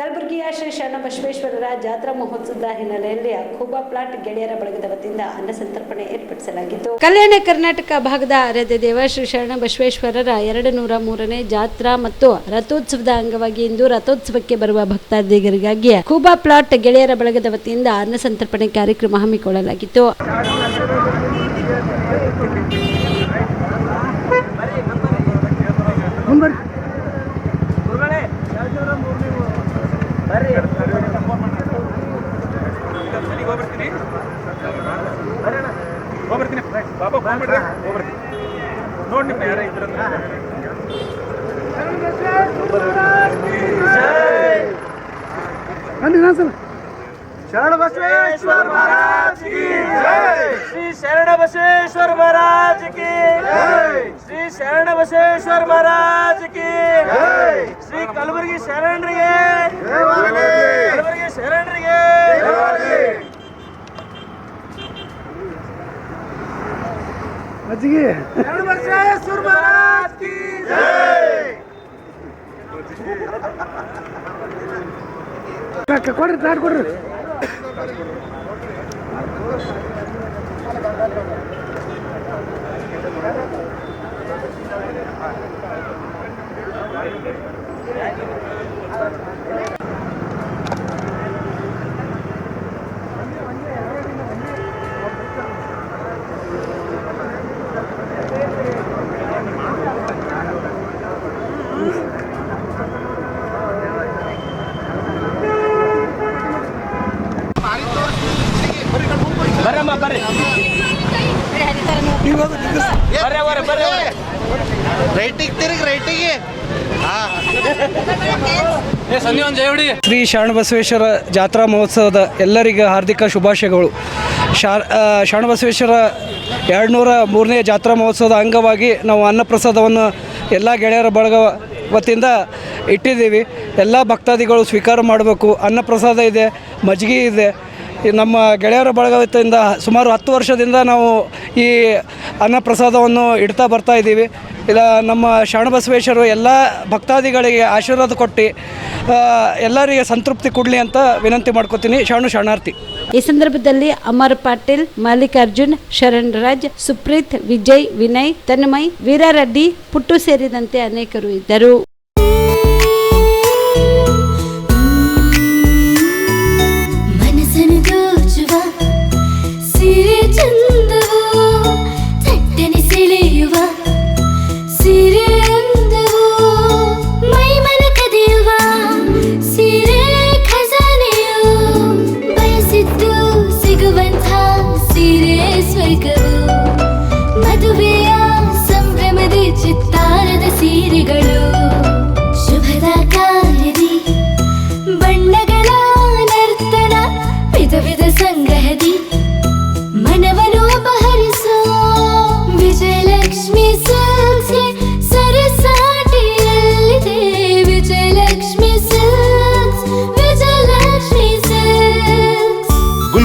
ಕಲಬುರಗಿಯ ಶ್ರೀ ಶರಣಬಸವೇಶ್ವರರ ಜಾತ್ರಾ ಮಹೋತ್ಸವದ ಹಿನ್ನೆಲೆಯಲ್ಲಿ ಅಖೂಬಾ ಪ್ಲಾಟ್ ಗೆಳೆಯರ ಬಳಗದ ವತಿಯಿಂದ ಅನ್ನ ಸಂತರ್ಪಣೆ ಏರ್ಪಡಿಸಲಾಗಿತ್ತು. ಕಲ್ಯಾಣ ಕರ್ನಾಟಕ ಭಾಗದ ಆರಾಧ್ಯ ದೇವ ಶ್ರೀ ಶರಣಬಸವೇಶ್ವರರ ಎರಡು ನೂರ ಮೂರನೇ ಜಾತ್ರಾ ಮತ್ತು ರಥೋತ್ಸವದ ಅಂಗವಾಗಿ ಇಂದು ರಥೋತ್ಸವಕ್ಕೆ ಬರುವ ಭಕ್ತಾದಿಗರಿಗಾಗಿ ಖೂಬಾ ಪ್ಲಾಟ್ ಗೆಳೆಯರ ಬಳಗದ ವತಿಯಿಂದ ಅನ್ನ ಸಂತರ್ಪಣೆ ಕಾರ್ಯಕ್ರಮ ಹಮ್ಮಿಕೊಳ್ಳಲಾಗಿತ್ತು. ಹೋಗ್ಬರ್ತೀನಿ. ಬಾಬಾ ಹೋಗ್ಬಿಡ್ರಿ ಹೋಗ್ಬರ್ತೀನಿ. ನೋಡಿ ನಿಮ್ಮ ಯಾರೇ ಇದ್ರ ಶರಣ ಬಸವೇಶ್ವರ ಮಹಾರಾಜ್ ಕಿ ಶ್ರೀ ಶರಣ ಬಸವೇಶ್ವರ ಮಹಾರಾಜ್ ಕಿ ಶ್ರೀ ಶರಣ ಬಸವೇಶ್ವರ ಮಹಾರಾಜ್ ಕಿ ಶ್ರೀ ಕಲಬುರಗಿ ಶರಣರಿಗೆ ಕೊಡ್ರಿ ಪ್ಲಾಟ್ ಕೊಡ್ರಿ ಬರ್ರಮ್ಮ ಬರ್ರಿ. ಶರಣ ಬಸವೇಶ್ವರ ಬರ್ರಿ ಅವರೇ. ರೈಟಿಗೆ ತಿರುಗಿ ರೈಟಿಗೆ. ಶ್ರೀ ಶರಣಬಸವೇಶ್ವರ ಜಾತ್ರಾ ಮಹೋತ್ಸವದ ಎಲ್ಲರಿಗೆ ಹಾರ್ದಿಕ ಶುಭಾಶಯಗಳು. ಶರಣ ಬಸವೇಶ್ವರ ಶರಣಬಸವೇಶ್ವರ ಎರಡು ನೂರ ಮೂರನೇ ಜಾತ್ರಾ ಮಹೋತ್ಸವದ ಅಂಗವಾಗಿ ನಾವು ಅನ್ನಪ್ರಸಾದವನ್ನು ಎಲ್ಲ ಗೆಳೆಯರ ಬಳಗ ವತಿಯಿಂದ ಇಟ್ಟಿದ್ದೀವಿ. ಎಲ್ಲ ಭಕ್ತಾದಿಗಳು ಸ್ವೀಕಾರ ಮಾಡಬೇಕು. ಅನ್ನಪ್ರಸಾದ ಇದೆ ಮಜ್ಜಿಗೆ ಇದೆ. ನಮ್ಮ ಗೆಳೆಯರ ಬಳಗದಿಂದ ಸುಮಾರು ಹತ್ತು ವರ್ಷದಿಂದ ನಾವು ಈ ಅನ್ನಪ್ರಸಾದವನ್ನು ಇಡ್ತಾ ಬರ್ತಾ ಇದ್ದೀವಿ. ಇಲ್ಲ, ನಮ್ಮ ಶರಣಬಸವೇಶ್ವರು ಎಲ್ಲ ಭಕ್ತಾದಿಗಳಿಗೆ ಆಶೀರ್ವಾದ ಕೊಟ್ಟು ಎಲ್ಲರಿಗೆ ಸಂತೃಪ್ತಿ ಕೊಡಲಿ ಅಂತ ವಿನಂತಿ ಮಾಡ್ಕೋತೀನಿ. ಶರಣು ಶರಣಾರ್ಥಿ. ಈ ಸಂದರ್ಭದಲ್ಲಿ ಅಮರ್ ಪಾಟೀಲ್, ಮಲ್ಲಿಕಾರ್ಜುನ್, ಶರಣ್ ರಾಜ್, ಸುಪ್ರೀತ್, ವಿಜಯ್, ವಿನಯ್, ತನ್ಮಯ್, ವೀರಾರೆಡ್ಡಿ, ಪುಟ್ಟು ಸೇರಿದಂತೆ ಅನೇಕರು ಇದ್ದರು.